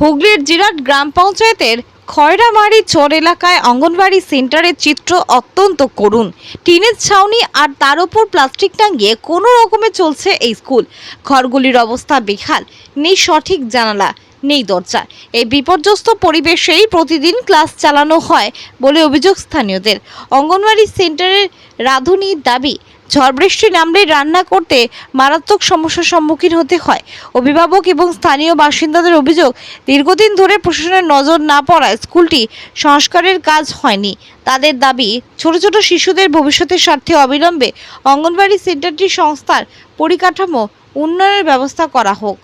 হুগলির জিরাট গ্রাম পঞ্চায়েতের খয়রামারি চর এলাকায় অঙ্গনবাড়ি সেন্টারের চিত্র অত্যন্ত করুণ। টিনের ছাউনি আর তার ওপর প্লাস্টিক টাঙিয়ে কোনো রকমে চলছে এই স্কুল। ঘরগুলির অবস্থা বেহাল, নেই সঠিক জানালা, নেই দরজা। এই বিপর্যস্ত পরিবেশেই প্রতিদিন ক্লাস চালানো হয় বলে অভিযোগ স্থানীয়দের। অঙ্গনওয়াড়ি সেন্টারের রাঁধুনির দাবি ঝড় বৃষ্টি নামলে রান্না করতে মারাত্মক সমস্যার সম্মুখীন হতে হয়। অভিভাবক এবং স্থানীয় বাসিন্দাদের অভিযোগ, দীর্ঘদিন ধরে প্রশাসনের নজর না পড়ায় স্কুলটি সংস্কারের কাজ হয়নি। তাদের দাবি, ছোট ছোট শিশুদের ভবিষ্যতের স্বার্থে অবিলম্বে অঙ্গনবাড়ি সেন্টারটি সংস্থার পরিকাঠামো উন্নয়নের ব্যবস্থা করা হোক।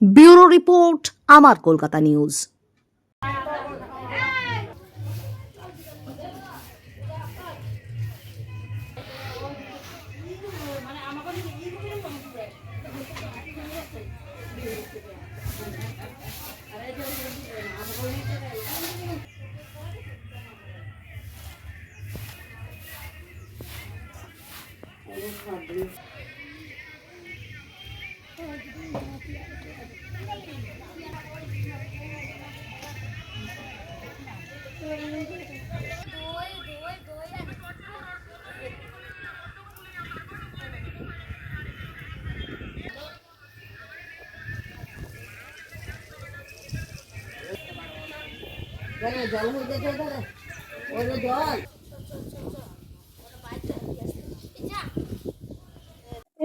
ব্যুরো রিপোর্ট, আমার কলকাতা নিউজ।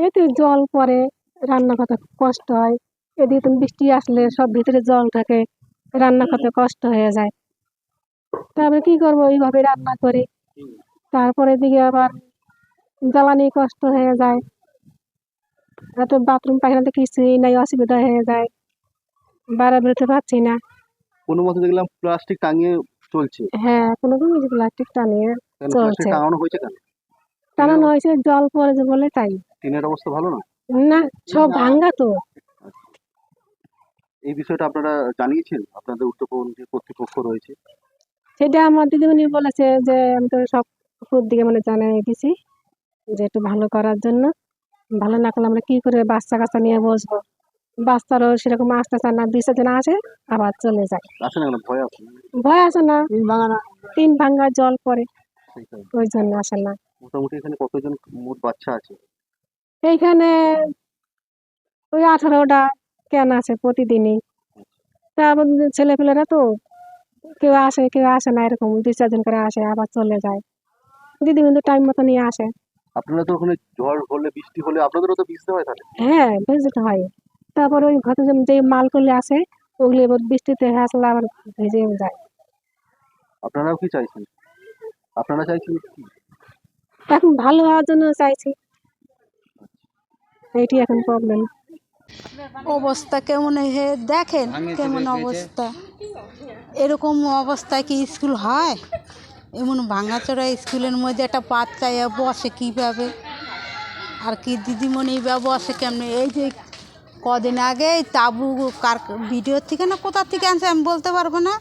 এতে জল পড়ে রান্না করতে খুব কষ্ট হয়। এদিকে তুমি বৃষ্টি আসলে সব ভিতরে জল থাকে রান্না করতে কষ্ট হয়ে যায়। তারপরে কি করব? এইভাবে রান্না করি। তারপরে দিকে আবার জ্বালানি কষ্ট হয়ে যায়। এত বাথরুম পায়খানাতে কিছুই নাই অসুবিধা হয়ে যায়। বাইরে বেরোতে পারছি না। কোনো মতে দেখলাম প্লাস্টিক টাঙিয়ে চলছে। হ্যাঁ কোনো কোনো প্লাস্টিক কেন চলছে। টাঙানো হয়েছে কেন? টানানো হয়েছে জল পড়েছে বলে তাই। টিনের অবস্থা ভালো না? না সব ভাঙ্গা তো। এই বিষয়টা আপনারা জানিয়েছেন? আপনাদের যে কর্তৃপক্ষ রয়েছে। সেটা আমার দিদিমণি বলেছে যে আমি তো সব দিকে মানে জানিয়ে দিছি যে একটু ভালো করার জন্য। ভালো না করলে আমরা কি করে বাচ্চা কাচ্চা নিয়ে বসবো? বাচ্চারও সেরকম আসতে চায় না বিসর্জন আসে আবার চলে যায়। আসে না ভয় আছে? ভয় আসে না। তিন ভাঙ্গা জল পড়ে। সেইটাই। ওই জন্য আসে না। মোটামুটি এখানে কতজন মোট বাচ্চা আছে? এইখানে ওই আঠারোটা ক্যান আছে প্রতিদিনই। তারপর ছেলেপেলেরা তো কেউ আসে কেউ আসে না এরকম দুই চারজন করে আসে আবার চলে যায়। দিদিমণি তো টাইম মতো নিয়ে আসে। আপনারা তো ওখানে ঝড় হলে বৃষ্টি হলে আপনাদেরও তো ভিজতে হয় তাহলে? হ্যাঁ ভেজতে হয়। তারপর ওই ঘরে যে মাল করলে আসে ওগুলো এবার বৃষ্টিতে হাসলে আবার ভেজে যায়। আপনারাও কি চাইছেন? আপনারা চাইছেন কি? এখন ভালো হওয়ার জন্য চাইছি। এইটি এখন প্রবলেম অবস্থা কেমন হে দেখেন কেমন অবস্থা। এরকম অবস্থায় কি স্কুল হয়? এমন ভাঙাচোরা স্কুলের মধ্যে একটা বাচ্চা এ বসে কীভাবে? আর কি দিদিমণি বা বসে কেমনে? এই যে কদিন আগে এই তাবু কার ভিডিও থেকে না কোথা থেকে আনছে আমি বলতে পারব না।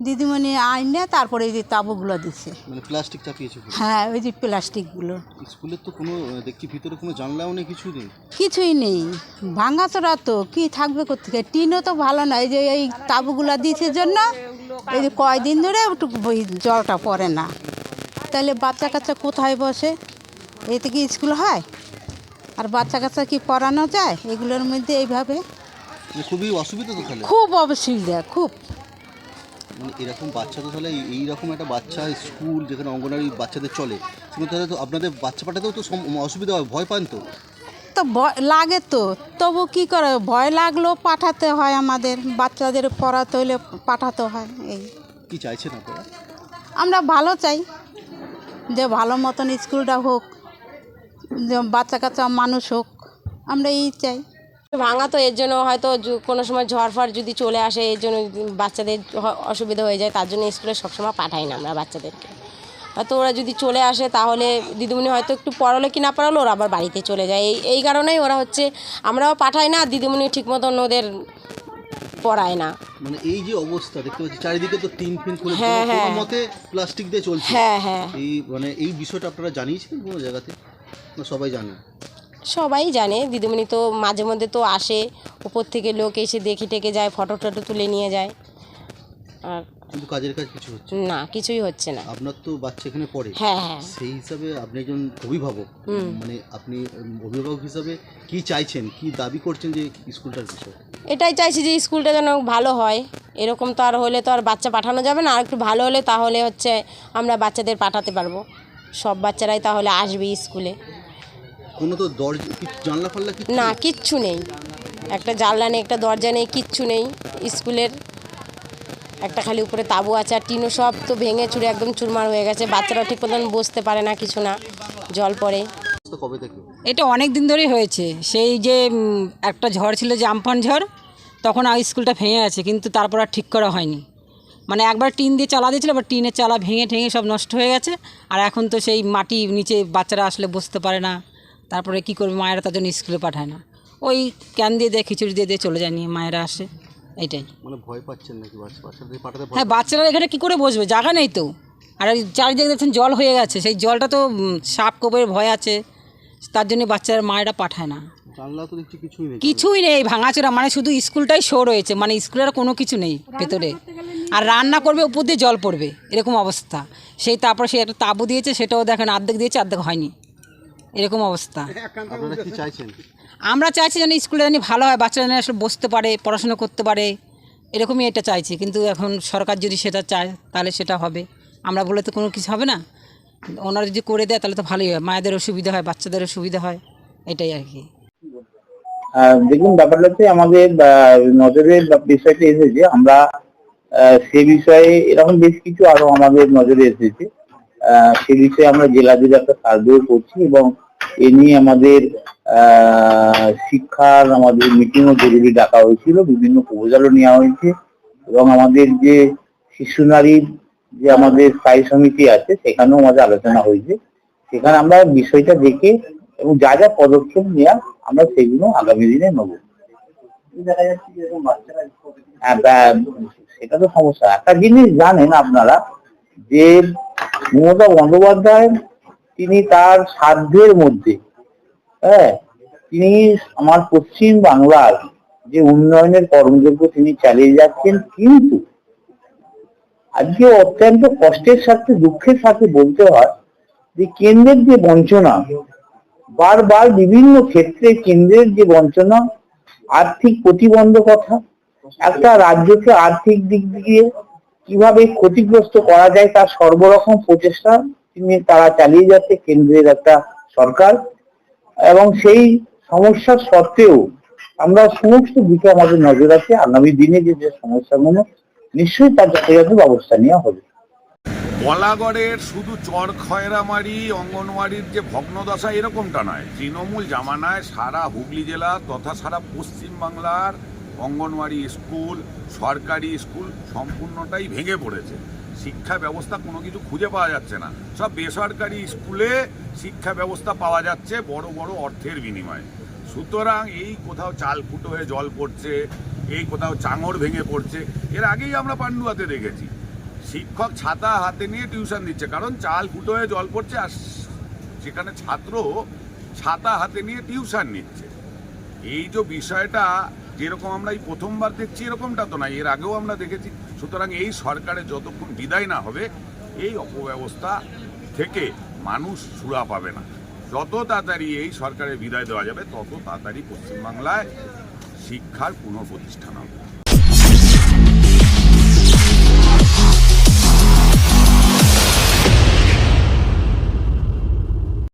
দিদিমণি আইনে তারপরে এই যে তাবুগুলো দিচ্ছে মানে প্লাস্টিক চাপিয়েছে হ্যাঁ ওই যে প্লাস্টিকগুলো স্কুলের তো কোনো দেখছি ভিতরে কোনো জানলাও নেই কিছু নেই। কিছুই নেই। ভাঙাচোরা তো কি থাকবে কোথেকে টিনও তো ভালো না এই যে এই তাবুগুলা দিয়েছে জন্য এই যে কয়দিন ধরে একটু জলটা পড়ে না। তাহলে বাচ্চা কাচ্চা কোথায় বসে? এতে কি স্কুল হয়? আর বাচ্চা কাচ্চা কি পড়ানো যায়? এগুলোর মধ্যে এইভাবে মানে খুবই অসুবিধা তো খুব অসুবিধা খুব। এরকম বাচ্চা তো তাহলে এই- এইরকম একটা বাচ্চা স্কুল যেখানে অঙ্গনারী বাচ্চাদের চলে সেখানে তাহলে তো আপনাদের বাচ্চা পাঠাতেও তো অসুবিধা হয় ভয় পান তো? তো ভয় লাগে তো তবু কি করে ভয় লাগলেও পাঠাতে হয় আমাদের বাচ্চাদের পড়াতে হলে পাঠাতে হয় এই। কি চাইছেন আপনারা? আমরা ভালো চাই যে ভালো মতন স্কুলটা হোক যে বাচ্চা কাচ্চা মানুষ হোক আমরা এই চাই। ভাঙা তো এর জন্য হয়তো কোনো সময় ঝড় ফড় যদি চলে আসে এর জন্য বাচ্চাদের অসুবিধা হয়ে যায় তার জন্য স্কুলে সবসময় পাঠাই না আমরা বাচ্চাদেরকে। হয়তো ওরা যদি চলে আসে তাহলে দিদিমণি হয়তো একটু পড়ালো কি না পড়ালো ওরা আবার বাড়িতে চলে যায়। এই এই কারণেই ওরা হচ্ছে আমরাও পাঠাই না দিদিমণি ঠিক মতন ওদের পড়ায় না। মানে এই যে অবস্থা দেখতে পাচ্ছি চারিদিকে তো টিন ফিন হ্যাঁ, হ্যাঁ। মতে প্লাস্টিক দিয়ে চলছে। হ্যাঁ হ্যাঁ। এই মানে এই বিষয়টা আপনারা জানিয়েছিলেন কোনো জায়গাতে? সবাই জানে? সবাই জানে দিদিমণি তো মাঝে মধ্যে তো আসে উপর থেকে লোক এসে দেখে টেকে যায় ফটো টটো তুলে নিয়ে যায়। আর কিন্তু কাজের কাজ কিছু হচ্ছে না। কিছুই হচ্ছে না। আপনার তো বাচ্চা এখানে পড়ে। হ্যাঁ হ্যাঁ। সেই হিসাবে আপনি একজন অভিভাবক। মানে আপনি অভিভাবক হিসাবে কি চাইছেন কি দাবি করছেন যে স্কুলটার বিষয়ে? এটাই চাইছি যে স্কুলটা যেন ভালো হয়। এরকম তো আর হলে তো আর বাচ্চা পাঠানো যাবে না। আর একটু ভালো হলে তাহলে হচ্ছে আমরা বাচ্চাদের পাঠাতে পারব। সব বাচ্চারাই তাহলে আসবে স্কুলে। কোনো তো দরজা জানলা ফাল্লা কি না কিচ্ছু নেই। একটা জানলা নেই একটা দরজা নেই কিচ্ছু নেই। স্কুলের একটা খালি উপরে তাবু আছে আর টিনও সব তো ভেঙে চুরে একদম চুরমার হয়ে গেছে। বাচ্চারা ঠিক মতন বসতে পারে না কিছু না জল পড়ে। এটা অনেক দিন ধরেই হয়েছে। সেই যে একটা ঝড় ছিল যে আমফান ঝড় তখন আর স্কুলটা ভেঙে আছে কিন্তু তারপর আর ঠিক করা হয়নি। মানে একবার টিন দিয়ে চালা দিয়েছিল এবার টিনের চালা ভেঙে ঠেঙে সব নষ্ট হয়ে গেছে। আর এখন তো সেই মাটি নিচে বাচ্চারা আসলে বসতে পারে না। তারপরে কি করবে? মায়েরা তার জন্য স্কুলে পাঠায় না। ওই ক্যান দিয়ে দেয় খিচুড়ি দিয়ে দিয়ে চলে যায় নিয়ে মায়েরা আসে। এইটাই। মানে ভয় পাচ্ছেন নাকি বাচ্চা? হ্যাঁ বাচ্চারা এখানে কি করে বসবে? জায়গা নেই তো। আর চারিদিকে দেখছেন জল হয়ে গেছে। সেই জলটা তো সাপ কোপের ভয় আছে। তার জন্য বাচ্চারা মায়েরা পাঠায় না। কিছুই নেই। ভাঙাচোরা মানে শুধু স্কুলটাই শো রয়েছে। মানে স্কুলের আর কোনো কিছু নেই ভেতরে। আর রান্না করবে উপর দিয়ে জল পড়বে। এরকম অবস্থা। সেই তারপর সে একটা তাবু দিয়েছে সেটাও দেখেন অর্ধেক দিয়েছে অর্ধেক হয়নি। এরকম অবস্থা। আপনারা কি চাইছেন? আমরা চাইছি যেন স্কুলে জানি ভালো হয় বাচ্চারা যেন আসলে বসতে পারে পড়াশোনা করতে পারে এরকমই এটা চাইছি। কিন্তু এখন সরকার যদি সেটা চায় তাহলে সেটা হবে। আমরা বলে তো কোনো কিছু হবে না। ওনারা যদি করে দেয় তাহলে তো ভালোই হয়। মায়েদেরও সুবিধা হয় বাচ্চাদেরও সুবিধা হয় এটাই আর কি। দেখুন ব্যাপারটা হচ্ছে আমাদের নজরে বিষয়টা এসেছে আমরা সে বিষয়ে এরকম বেশ কিছু আরও আমাদের নজরে এসেছে। আহ, সে বিষয়ে আমরা জেলা জুড়ে একটা সার্ভেও করছি এবং এ নিয়ে আমাদের শিক্ষার আমাদের মিটিংও জরুরি ডাকা হয়েছিল বিভিন্ন প্রপোজালও নেওয়া হয়েছে এবং আমাদের যে শিশু নারীর যে আমাদের স্থায়ী সমিতি আছে সেখানেও আমাদের আলোচনা হয়েছে। সেখানে আমরা বিষয়টা দেখে এবং যা যা পদক্ষেপ নেওয়া আমরা সেগুলো আগামী দিনে নেব। হ্যাঁ, সেটা তো সমস্যা। একটা জিনিস জানেন আপনারা যে মমতা বন্দ্যোপাধ্যায়, তিনি তার সাধ্যের মধ্যে হ্যাঁ? তিনি আমার পশ্চিম বাংলার যে উন্নয়নের কর্মযজ্ঞ তিনি চালিয়ে যাচ্ছেন, কিন্তু আজকে অত্যন্ত কষ্টের সাথে, দুঃখের সাথে বলতে হয় যে কেন্দ্রের যে বঞ্চনা, বারবার বিভিন্ন ক্ষেত্রে কেন্দ্রের যে বঞ্চনা, আর্থিক প্রতিবন্ধকতা, একটা রাজ্যকে আর্থিক দিক দিয়ে কীভাবে ক্ষতিগ্রস্ত করা যায় তার সর্বরকম প্রচেষ্টা তিনি তারা চালিয়ে যাচ্ছে কেন্দ্রের একটা সরকার। এবং সেই সমস্যা সত্ত্বেও আমরা সমস্ত দিকে আমাদের নজর আছে। আগামী দিনে যে যে সমস্যাগুলো, নিশ্চয়ই তার যথাযথ ব্যবস্থা নেওয়া হবে। কলাগড়ের শুধু চর খয়রামারি, অঙ্গনওয়াড়ির যে ভগ্নদশা, এরকমটা নয়। তৃণমূল জামানায় সারা হুগলি জেলা তথা সারা পশ্চিম বাংলার অঙ্গনওয়াড়ি স্কুল, সরকারি স্কুল সম্পূর্ণটাই ভেঙে পড়েছে। শিক্ষা ব্যবস্থা কোনো কিছু খুঁজে পাওয়া যাচ্ছে না। সব বেসরকারি স্কুলে শিক্ষা ব্যবস্থা পাওয়া যাচ্ছে বড় বড় অর্থের বিনিময়ে। সুতরাং এই কোথাও চাল ফুটো হয়ে জল পড়ছে, এই কোথাও চাঙড় ভেঙে পড়ছে, এর আগেই আমরা পান্ডুয়াতে দেখেছি। শিক্ষক ছাতা হাতে নিয়ে টিউশন দিচ্ছে, কারণ চাল ফুটো হয়ে জল পড়ছে আর সেখানে ছাত্র ছাতা হাতে নিয়ে টিউশন নিচ্ছে। এই যে বিষয়টা যেরকম আমরা এই প্রথমবার দেখছি, এরকমটা তো নাই, এর আগেও আমরা দেখেছি। সুতরাং এই সরকারে যতক্ষণ বিদায় না হবে, এই অপব্যবস্থা থেকে মানুষ সুরা পাবে না। যত তাড়াতাড়ি এই সরকারের বিদায় দেওয়া যাবে, তত তাড়াতাড়ি পশ্চিমবাংলায় শিক্ষার পুনঃপ্রতিষ্ঠান হবে।